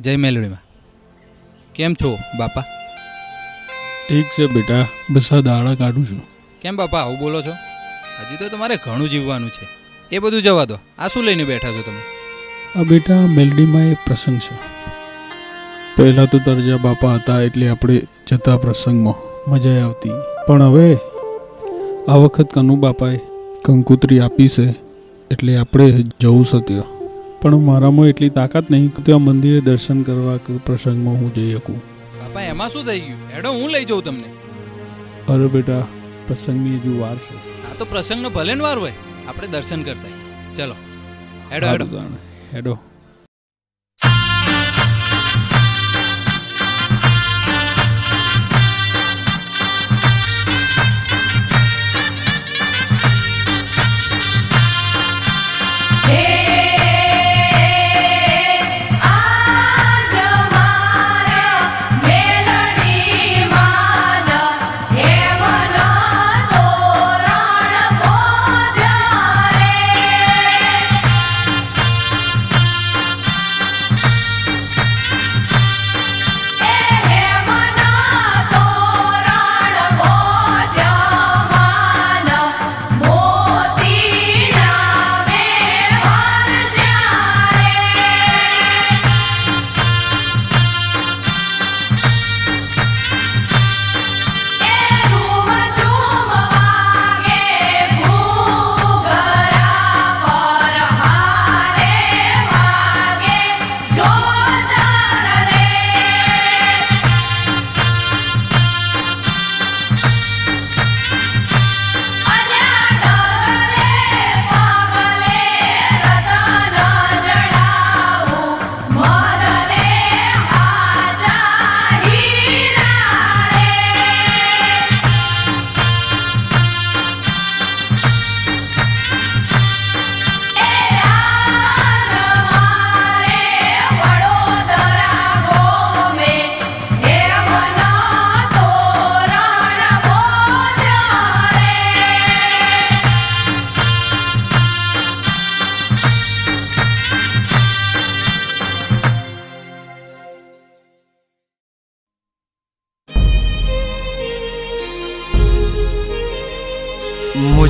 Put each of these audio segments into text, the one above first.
જય મેલડીમાં. કેમ છો બાપા? ઠીક છે બેટા. બસ આ દાડા કાઢું છું. કેમ બાપા આવું બોલો છો? હજી તો તમારે ઘણું જીવવાનું છે. એ બધું જવા દો. આ શું લઈને બેઠા છો તમે? આ બેટા મેલડીમાં એક પ્રસંગ છે. પહેલાં તો તરજા બાપા હતા એટલે આપણે જતા પ્રસંગમાં મજા આવતી. પણ હવે આ વખત કનુ બાપાએ કંકુતરી આપી છે એટલે આપણે જવું છે ત્યાં પણ મારામાં એટલી તાકાત નહીં કે ત્યાં મંદિરે દર્શન કરવા કે પ્રસંગમાં હું જઈ શકું. બાપા એમાં શું થઈ ગયું? હેડો હું લઈ જાઉં તમને. અરે બેટા પ્રસંગની હજુ વાર છે. આ તો પ્રસંગનો ભલે વાર હોય. આપણે દર્શન કરતા ચલો. હેડો હેડો. હેડો.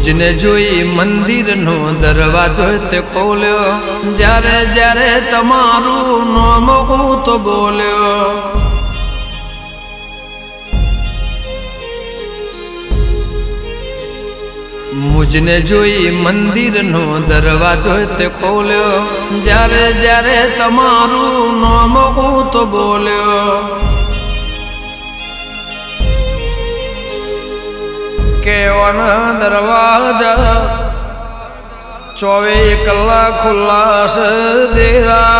મુજને જોઈ મંદિરનો દરવાજો તે ખોલ્યો. જ્યારે જ્યારે તમારું નામ હું તો બોલ્યો. મુજને જોઈ મંદિરનો દરવાજો તે ખોલ્યો. જ્યારે જ્યારે તમારું નામ હું તો બોલ્યો. કેવાના દરવાજા ચોવીસ કલાક ખુલ્લા છે દેરા.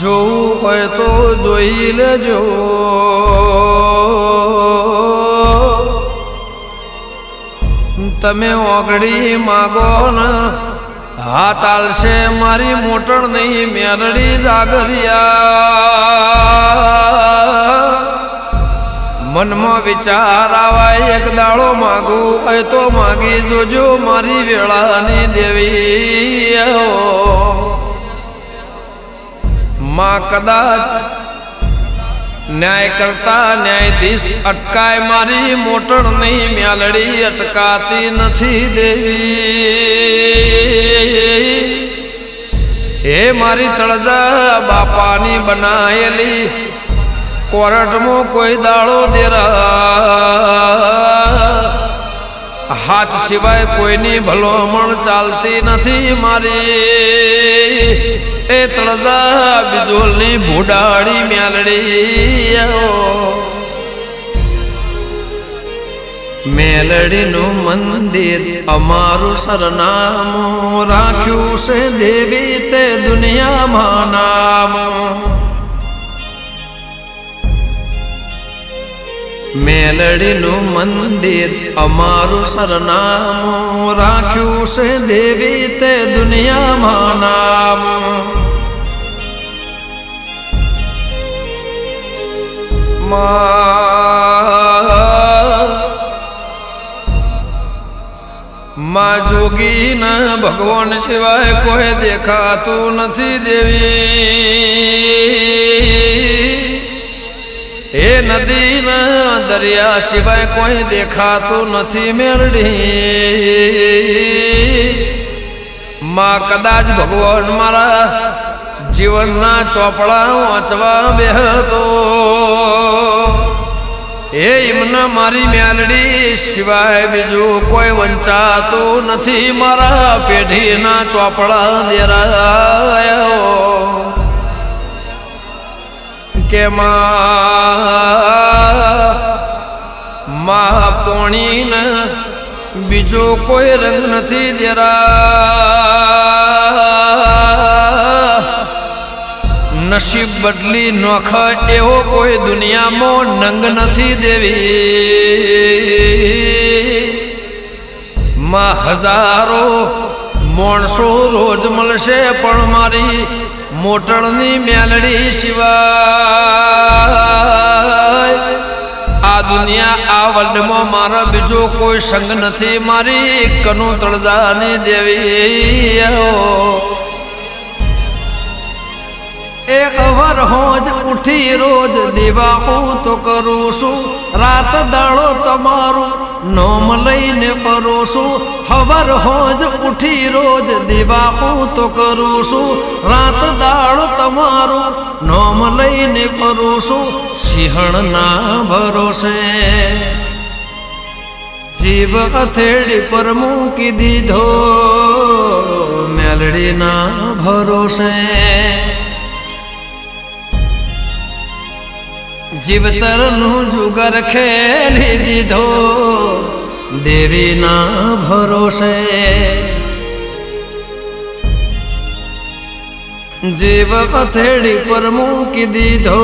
જોવું હોય તો જોઈ લેજો. તમે ઓગળી માગો ને, હાથ આલશે મારી મોટણ નહીં, મેરડી જાગરિયા. મનમાં વિચાર આવાય, એક દાડો માગું એ તો માગી જોજો, મારી વેળાની દેવી માં કદાચ ન્યાય કરતા ન્યાયાધીશ અટકાય, મારી મોટણ નહીં મ્યાલડી અટકાતી નથી દેવી. હે મારી તળજા બાપાની બનાયેલી કોરટમાં કોઈ દાડો દેરા. હાથ સિવાય કોઈની ભલોમણ ચાલતી નથી મારી. એ તળદા બિજોલની ભૂડાળી મેલડી. મેલડીનું મંદિર અમારું સરનામું રાખ્યું છે દેવી તે દુનિયામાં નામ. મેલડીનું મંદિર અમારું સરનામું રાખ્યું છે દેવી તે દુનિયામાં નામ. મા માં જોગી ના ભગવાન સિવાય કોઈ દેખાતું નથી દેવી. એ નદી ના દરિયા સિવાય કોઈ દેખાતું નથી મેળડી માં કદાચ ભગવાન મારા જીવનના ચોપડા વાંચવા બેહતો. એ એમના મારી મેલડી સિવાય બીજું કોઈ વંચાતું નથી મારા પેઢીના ચોપડા દેરાયો. કે મા પોણીને બીજો કોઈ રંગ નથી દેરા. નસીબ બદલી નોખ એવો કોઈ દુનિયામાં નંગ નથી દેવી. માં હજારો માણસો રોજ મળશે પણ મારી મોટણની મેલડી સિવાય. આ દુનિયા, આ વર્લ્ડમાં મારા બીજો કોઈ સંગ નથી. મારી કનુ તળદાની દેવી એ વાર હોજ ઉઠી રોજ દીવા હું તો કરું છું. રાત દાડો તમારું નોમ લઈને ફરું છું. ખબર હોજ ઉઠી રોજ દીવા હું તો કરું છું. રાત નોમ લઈને ફરું છું સિંહણ ના ભરોસે. જીવ હથેળી પર મૂકી દીધો, મેલડીના ભરોસે. જીવતરનું જુગર ખેલી દીધો, દેવીના ભરોસે. જીવ કથેડી પર મૂકી દીધો.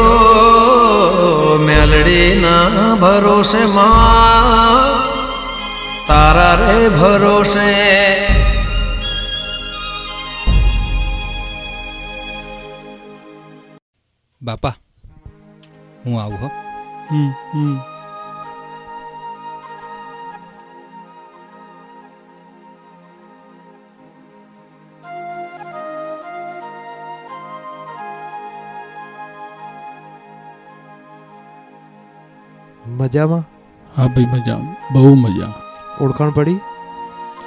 મેલડીના ભરોસે માં. તારા રે ભરોસે. બાપા હું આવું હો. હમ હમ. મજામાં? હા ભાઈ મજા બહુ મજા. ઓળખાણ પડી?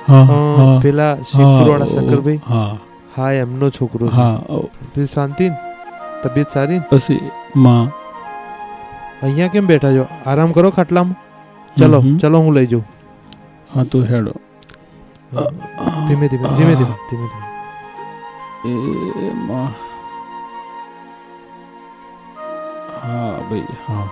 હા પેલા હા, શિવપુરવાળા શંકરભાઈ? હા. હા એમનો છોકરો હા શાંતિ તબિયત સારી પછી માં. અહીંયા કેમ બેઠા છો? આરામ કરો ખાટલામાં? ચલો. ચલો હું લઈ જાઉં. હા તો હેડો. ધીમે ધીમે ધીમે ધીમે ધીમે ધીમે. એ માં. હા ભાઈ હા.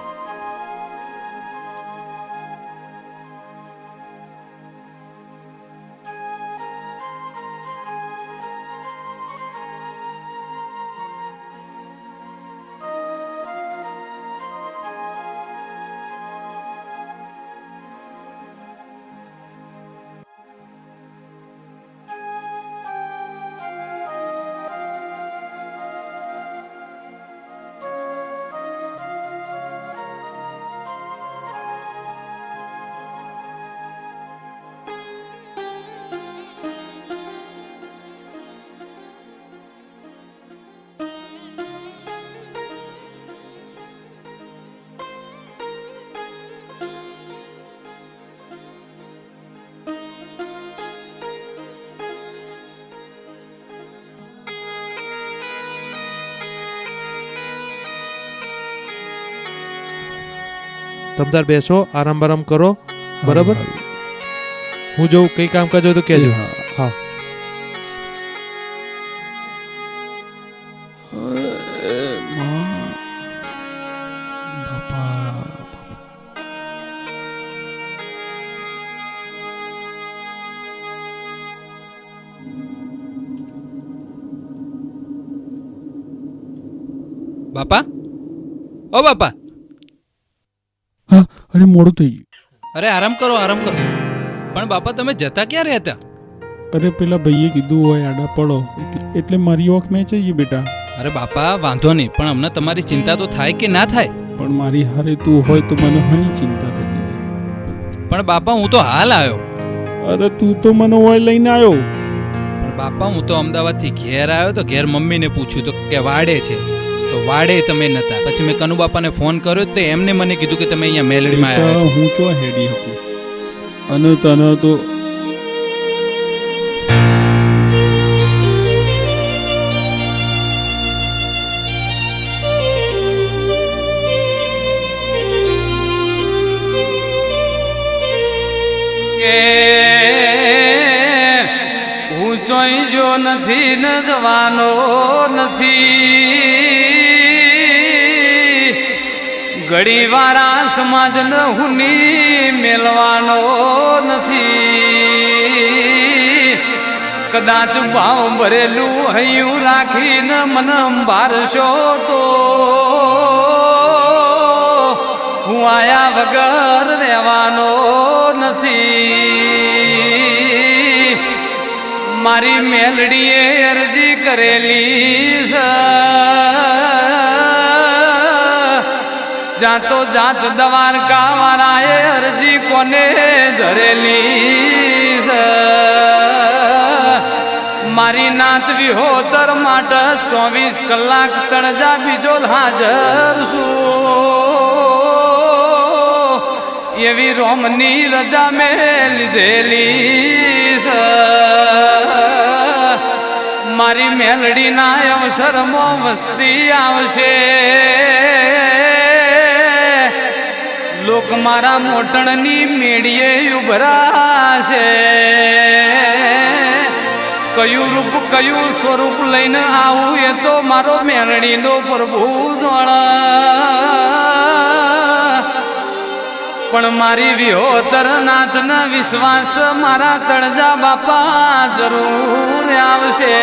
તમતાર બેસો આરામ બારામ કરો બરાબર? હું જોઉં કઈ કામ કાજ હોય તો કહેજો. હા. હા. એ માં બાપા? બાપા? ઓ બાપા હા અરે મોડું થઈ ગયું. અરે આરામ કરો આરામ કરો. પણ બાપા તમે જતા ક્યારે હતા? અરે પેલા ભાઈએ કીધું હોય આડા પડો. એટલે- મારી ઓખ મેં છે બેટા. અરે બાપા વાંધો નહીં પણ અમને તમારી ચિંતા તો થાય કે ના થાય? પણ મારી હારે તું હોય તો મને હની ચિંતા થતી હતી. પણ બાપા હું તો હાલ આવ્યો. અરે તું તો મને હોય લઈને આવ્યો. પણ બાપા હું તો અમદાવાદથી ઘેર આવ્યો તો ઘેર મમ્મીને પૂછ્યું તો કે વાડે છે. તો વાડે તમે નતા. પછી મેં કનુ બાપાને ફોન કર્યો તો એમને મને કીધું કે તમે અહીંયા મેલડીમાં આવ્યા છો. હું તો હેડી હતો અને તને તો હું જોઈ જો નથી ન જવાનો નથી. ઘડી સમાજને હુની મેલવાનો નથી. કદાચ ભાવ ભરેલું હૈયું રાખીને મન અંબારશો તો. હું આયા વગર રહેવાનો નથી. મારી મેલડીએ અરજી કરેલી છે. જાતો જાત દવારકા વાળાએ અરજી કોને ધરેલી મારી નાત વિહોતર માટે ચોવીસ કલાક તણજા બીજો હાજર છું. એવી રોમની રજા મેં લીધેલી મારી મેલડીના અવસરમાં વસ્તી આવશે. લોક મારા મોટણની મેળીએ ઉભરાશે. કયું રૂપ, કયું સ્વરૂપ લઈને આવું એ તો મારો મેરણીનો પ્રભુ જાણે પણ મારી વિહોતર નાથના વિશ્વાસ મારા તળજા બાપા જરૂર આવશે.